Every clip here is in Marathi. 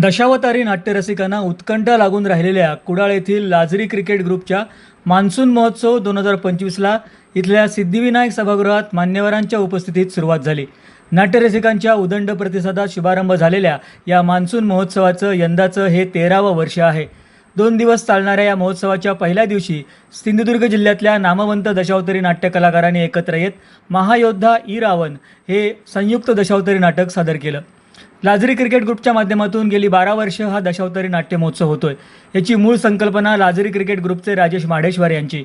दशावतारी नाट्यरसिकांना उत्कंठ लागून राहिलेल्या कुडाळ येथील लाजरी क्रिकेट ग्रुपच्या मान्सून महोत्सव दोन हजार पंचवीसला इथल्या सिद्धिविनायक सभागृहात मान्यवरांच्या उपस्थितीत सुरुवात झाली. नाट्यरसिकांच्या उदंड प्रतिसादात शुभारंभ झालेल्या या मान्सून महोत्सवाचं यंदाचं हे तेरावं वर्ष आहे. दोन दिवस चालणाऱ्या या महोत्सवाच्या पहिल्या दिवशी सिंधुदुर्ग जिल्ह्यातल्या नामवंत दशावतारी नाट्य कलाकारांनी एकत्र येत महायोद्धा ई रावण हे संयुक्त दशावतारी नाटक सादर केलं. लाजरी क्रिकेट ग्रुपच्या माध्यमातून गेली बारा वर्ष हा दशावतारी नाट्य महोत्सव होतोय. याची मूळ संकल्पना लाजरी क्रिकेट ग्रुपचे राजेश माडेश्वर यांची.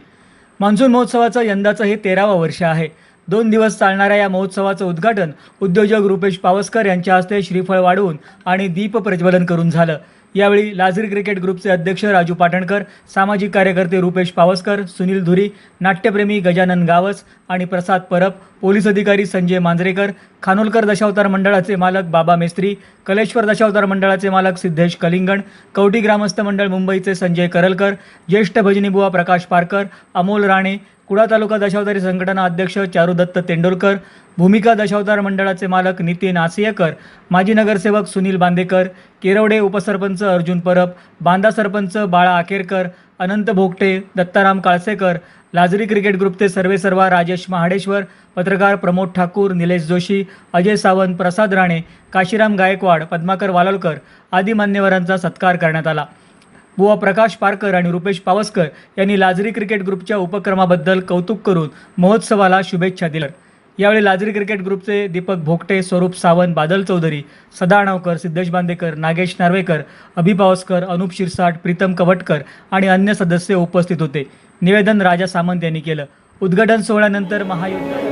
मान्सून महोत्सवाचं यंदाचं हे तेरावं वर्ष आहे. दोन दिवस चालणाऱ्या या महोत्सवाचं उद्घाटन उद्योजक रुपेश पावसकर यांच्या हस्ते श्रीफळ वाढवून आणि दीप प्रज्वलन करून झालं. यावेळी लाजरी क्रिकेट ग्रुपचे अध्यक्ष राजू पाटणकर सामाजिक कार्यकर्ते रुपेश पावसकर सुनील धुरी नाट्यप्रेमी गजानन गावस आणि प्रसाद परब पोलीस अधिकारी संजय मांजरेकर खानोलकर दशावतार मंडळाचे मालक बाबा मेस्त्री कलेश्वर दशावतार मंडळाचे मालक सिद्धेश कलिंगण कवटी ग्रामस्थ मंडळ मुंबईचे संजय करलकर ज्येष्ठ भजनीबुवा प्रकाश पारकर अमोल राणे कुडा तालुका दशावतारी संघटना अध्यक्ष चारुदत्त तेंडुलकर भूमिका दशावतार मंडळाचे मालक नितीन आसियकर माजी नगरसेवक सुनील बांदेकर केरवडे उपसरपंच अर्जुन परब बांदा सरपंच बाळा आकेरकर अनंत भोगटे दत्ताराम काळसेकर लाजरी क्रिकेट ग्रुपचे सर्वेसर्वा राजेश महाडेश्वर पत्रकार प्रमोद ठाकूर निलेश जोशी अजय सावंत प्रसाद राणे काशीराम गायकवाड पद्माकर वालोलकर आदी मान्यवरांचा सत्कार करण्यात आला. बुवा प्रकाश पारकर आणि रुपेश पावसकर यांनी लाजरी क्रिकेट ग्रुपच्या उपक्रमाबद्दल कौतुक करून महोत्सवाला शुभेच्छा दिल्या. यावेळी लाजरी क्रिकेट ग्रुपचे दीपक भोगटे स्वरूप सावंत बादल चौधरी सदाणावकर सिद्धेश बांदेकर नागेश नार्वेकर अभिपावसकर अनुप शिरसाट प्रीतम कवटकर आणि अन्य सदस्य उपस्थित होते. निवेदन राजा सामंत यांनी केलं. उद्घाटन सोहळ्यानंतर महायुद्ध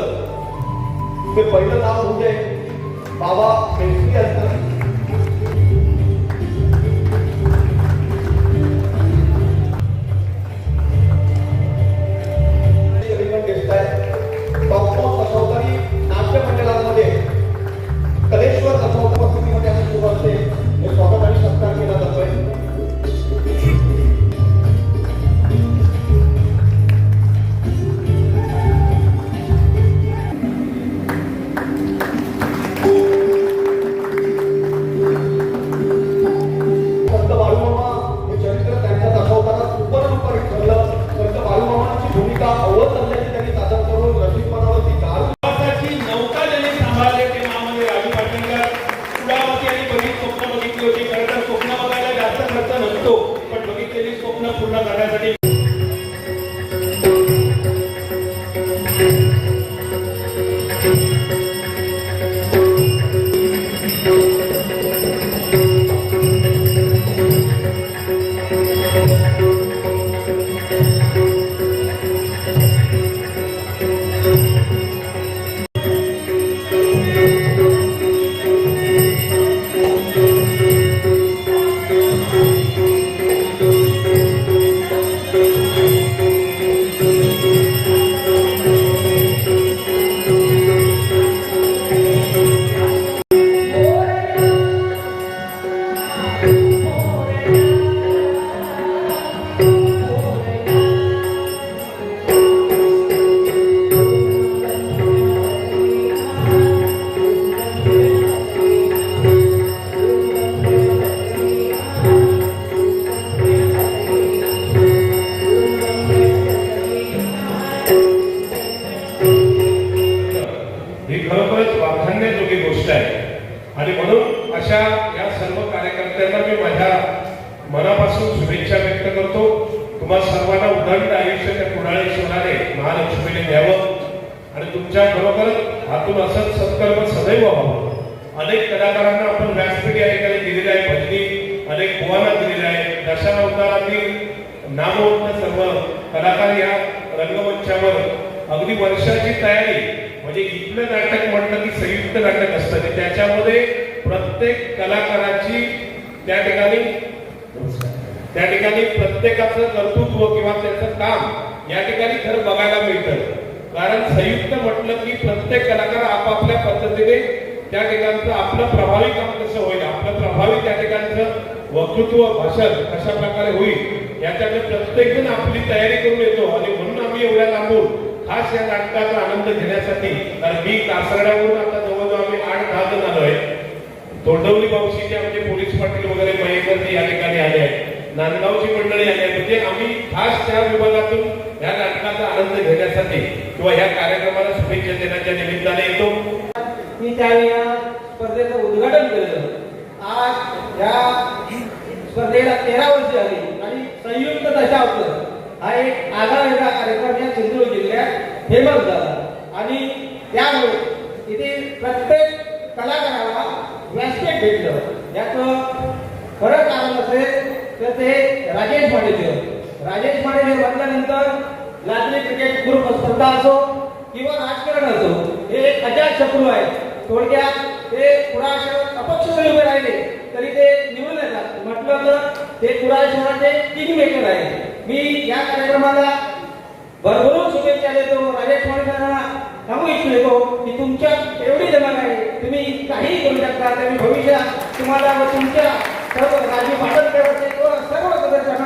हे ते पहिलं नाव म्हणजे बाबा मेस्त्री असतात शुभेच्छा व्यक्त करतो. तुम्हा सर्वांना उदंड आयुष्य त्या कुणाळेश्वराने महालक्ष्मीने द्यावं. आणि तुमच्या बरोबर हातून असंच सत्कर्म सदैव व्हावं. अनेक कलाकारांना आपण व्यासपीठ या ठिकाणी दिलेली आहे भजनी अनेक बुवांना दिलेली आहे. दशावतारातील नामवंत सर्व कलाकार या रंगमंचावर अगदी वर्षाची तयारी म्हणजे इथलं नाटक म्हटलं की संयुक्त नाटक असतं. त्याच्यामध्ये प्रत्येक कलाकाराची त्या ठिकाणी त्या ठिकाणी प्रत्येकाचं कर्तृत्व किंवा त्याचं काम या ठिकाणी खरं बघायला मिळतं. कारण संयुक्त म्हटलं की प्रत्येक कलाकार आपापल्या पद्धतीने त्या ठिकाणचं आपलं प्रभावी काम कसं होईल आपलं प्रभावी त्या ठिकाणचं वक्तृत्व भाषण कशा प्रकारे होईल याच्याकडे प्रत्येक जण आपली तयारी करून येतो. आणि म्हणून आम्ही एवढ्या लांबून खास या नाटकाचा आनंद घेण्यासाठी कारण मी कासरड्यावरून आता जवळजवळ आम्ही आठ दहा जण आलोय तोंडवली बावशीचे म्हणजे आमचे पोलीस पाटील वगैरे मयेकरजी या ठिकाणी आले आहेत. नांदगावची मंडळी आली आहे म्हणजे आम्ही खास त्या विभागातून या नाटकाचा आनंद घेण्यासाठी किंवा ह्या कार्यक्रमाला शुभेच्छा देण्याच्या निमित्ताने येतो. मी त्यावेळी या स्पर्धेचं उद्घाटन केलं. आज या स्पर्धेला तेरा वर्ष झाली आणि संयुक्त दशावतार हा एक आगळा वेगळा कार्यक्रम या सिंधुदुर्ग जिल्ह्यात फेमस झाला. आणि त्यामुळे इथे प्रत्येक कलाकाराला व्यासपीठ भेटलं. याचं खरं कारण असेल तर ते राजेश माडेचे राजेश माडेचे म्हटल्यानंतर लादली क्रिकेट ग्रुप स्पर्धा असो किंवा राजकारण असो हे एक अजात शत्रू आहे थोडक्यात ते कुणाशहर अपक्ष जरी उभे राहिले तरी ते निवडून येतात. म्हटलं तर ते कुणाशहराचे किंग मेकर आहे मी या कार्यक्रमाला भरभरून शुभेच्छा देतो. राजेश माडेकरांना सांगू इच्छितो. की तुमच्या एवढी जमान आहे. तुम्ही काही करू शकता. त्यांनी भविष्यात तुम्हाला व तुमच्या सर्व राजीव पाटणकरांचे